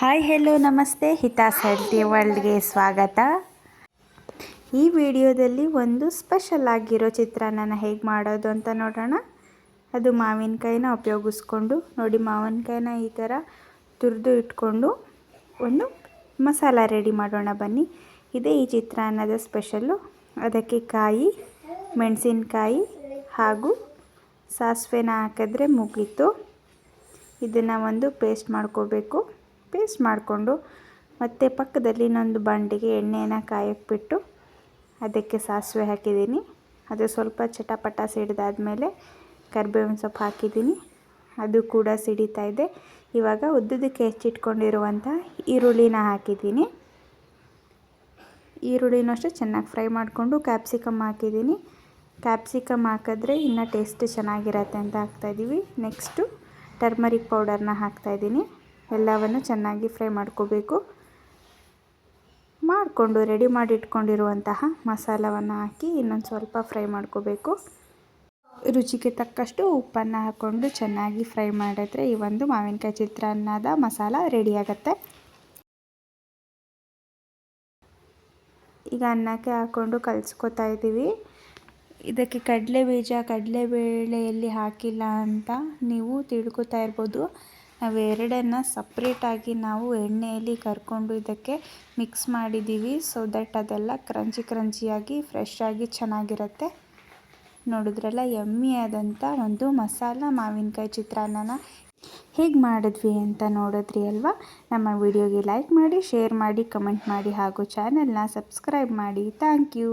Hi hello ನಮಸ್ತೆ. ಹಿತಾಸ್ healthy ವರ್ಲ್ಡ್ಗೆ ಸ್ವಾಗತ. ಈ ವಿಡಿಯೋದಲ್ಲಿ ಒಂದು ಸ್ಪೆಷಲ್ ಆಗಿರೋ ಚಿತ್ರಾನ್ನ ಹೇಗೆ ಮಾಡೋದು ಅಂತ ನೋಡೋಣ. ಅದು ಮಾವಿನಕಾಯಿನ ಉಪಯೋಗಿಸ್ಕೊಂಡು, ನೋಡಿ ಮಾವಿನಕಾಯಿನ ಈ ಥರ ತುರಿದು ಇಟ್ಕೊಂಡು ಒಂದು ಮಸಾಲ ರೆಡಿ ಮಾಡೋಣ ಬನ್ನಿ. ಇದೇ ಈ ಚಿತ್ರಾನ್ನದ ಸ್ಪೆಷಲ್ಲು. ಅದಕ್ಕೆ ಕಾಯಿ, ಮೆಣಸಿನ್ಕಾಯಿ ಹಾಗೂ ಸಾಸಿವೆನ ಹಾಕಿದ್ರೆ ಮುಗೀತು. ಇದನ್ನು ಒಂದು ಪೇಸ್ಟ್ ಮಾಡ್ಕೋಬೇಕು. ಪೇಸ್ಟ್ ಮಾಡಿಕೊಂಡು ಮತ್ತು ಪಕ್ಕದಲ್ಲಿ ಇನ್ನೊಂದು ಬಂಡಿಗೆ ಎಣ್ಣೆಯನ್ನು ಕಾಯಕ್ಕೆ ಬಿಟ್ಟು ಅದಕ್ಕೆ ಸಾಸಿವೆ ಹಾಕಿದ್ದೀನಿ. ಅದು ಸ್ವಲ್ಪ ಚಟಪಟ ಸಿಡಿದಾದ್ಮೇಲೆ ಕರಿಬೇವಿನ ಸೊಪ್ಪು ಹಾಕಿದ್ದೀನಿ. ಅದು ಕೂಡ ಸಿಡಿತಾ ಇದೆ. ಇವಾಗ ಉದ್ದದಕ್ಕೆ ಹೆಚ್ಚಿಟ್ಕೊಂಡಿರುವಂಥ ಈರುಳ್ಳಿನ ಹಾಕಿದ್ದೀನಿ. ಈರುಳ್ಳಿನೂ ಅಷ್ಟೇ ಚೆನ್ನಾಗಿ ಫ್ರೈ ಮಾಡಿಕೊಂಡು ಕ್ಯಾಪ್ಸಿಕಮ್ ಹಾಕಿದ್ದೀನಿ. ಕ್ಯಾಪ್ಸಿಕಮ್ ಹಾಕಿದ್ರೆ ಇನ್ನೂ ಟೇಸ್ಟ್ ಚೆನ್ನಾಗಿರತ್ತೆ ಅಂತ ಹಾಕ್ತಾಯಿದ್ದೀವಿ ನೆಕ್ಸ್ಟು ಟರ್ಮರಿಕ್ ಪೌಡರ್ನ ಹಾಕ್ತಾಯಿದ್ದೀನಿ ಎಲ್ಲವನ್ನು ಚೆನ್ನಾಗಿ ಫ್ರೈ ಮಾಡ್ಕೋಬೇಕು. ಮಾಡಿಕೊಂಡು ರೆಡಿ ಮಾಡಿ ಇಟ್ಕೊಂಡಿರುವಂತಹ ಮಸಾಲವನ್ನು ಹಾಕಿ ಇನ್ನೊಂದು ಸ್ವಲ್ಪ ಫ್ರೈ ಮಾಡ್ಕೋಬೇಕು. ರುಚಿಗೆ ತಕ್ಕಷ್ಟು ಉಪ್ಪನ್ನು ಹಾಕ್ಕೊಂಡು ಚೆನ್ನಾಗಿ ಫ್ರೈ ಮಾಡಿದ್ರೆ ಈ ಒಂದು ಮಾವಿನಕಾಯಿ ಚಿತ್ರಾನ್ನದ ಮಸಾಲ ರೆಡಿಯಾಗತ್ತೆ ಈಗ ಅನ್ನಕ್ಕೆ ಹಾಕ್ಕೊಂಡು ಕಲಿಸ್ಕೊತಾ ಇದ್ದೀವಿ. ಇದಕ್ಕೆ ಕಡಲೆ ಬೀಜ ಕಡಲೆಬೇಳೆಯಲ್ಲಿ ಹಾಕಿಲ್ಲ ಅಂತ ನೀವು ತಿಳ್ಕೊತಾ ಇರ್ಬೋದು. ನಾವು ಎರಡನ್ನು ಸಪ್ರೇಟಾಗಿ ನಾವು ಎಣ್ಣೆಯಲ್ಲಿ ಕರ್ಕೊಂಡು ಇದಕ್ಕೆ ಮಿಕ್ಸ್ ಮಾಡಿದ್ದೀವಿ. ಸೊ ದಟ್ ಅದೆಲ್ಲ ಕ್ರಂಚಿ ಕ್ರಂಚಿಯಾಗಿ ಫ್ರೆಶ್ ಆಗಿ ಚೆನ್ನಾಗಿರುತ್ತೆ. ನೋಡಿದ್ರಲ್ಲ ಎಮ್ಮಿ ಆದಂಥ ಒಂದು ಮಸಾಲ ಮಾವಿನಕಾಯಿ ಚಿತ್ರಾನ್ನನ. ಹೇಗೆ ಮಾಡಿದ್ವಿ ಅಂತ ನೋಡಿದ್ರಿ ಅಲ್ವಾ? ನಮ್ಮ ವಿಡಿಯೋಗೆ ಲೈಕ್ ಮಾಡಿ ಶೇರ್ ಮಾಡಿ ಕಮೆಂಟ್ ಮಾಡಿ ಹಾಗೂ ಚಾನೆಲ್ನ ಸಬ್ಸ್ಕ್ರೈಬ್ ಮಾಡಿ. Thank you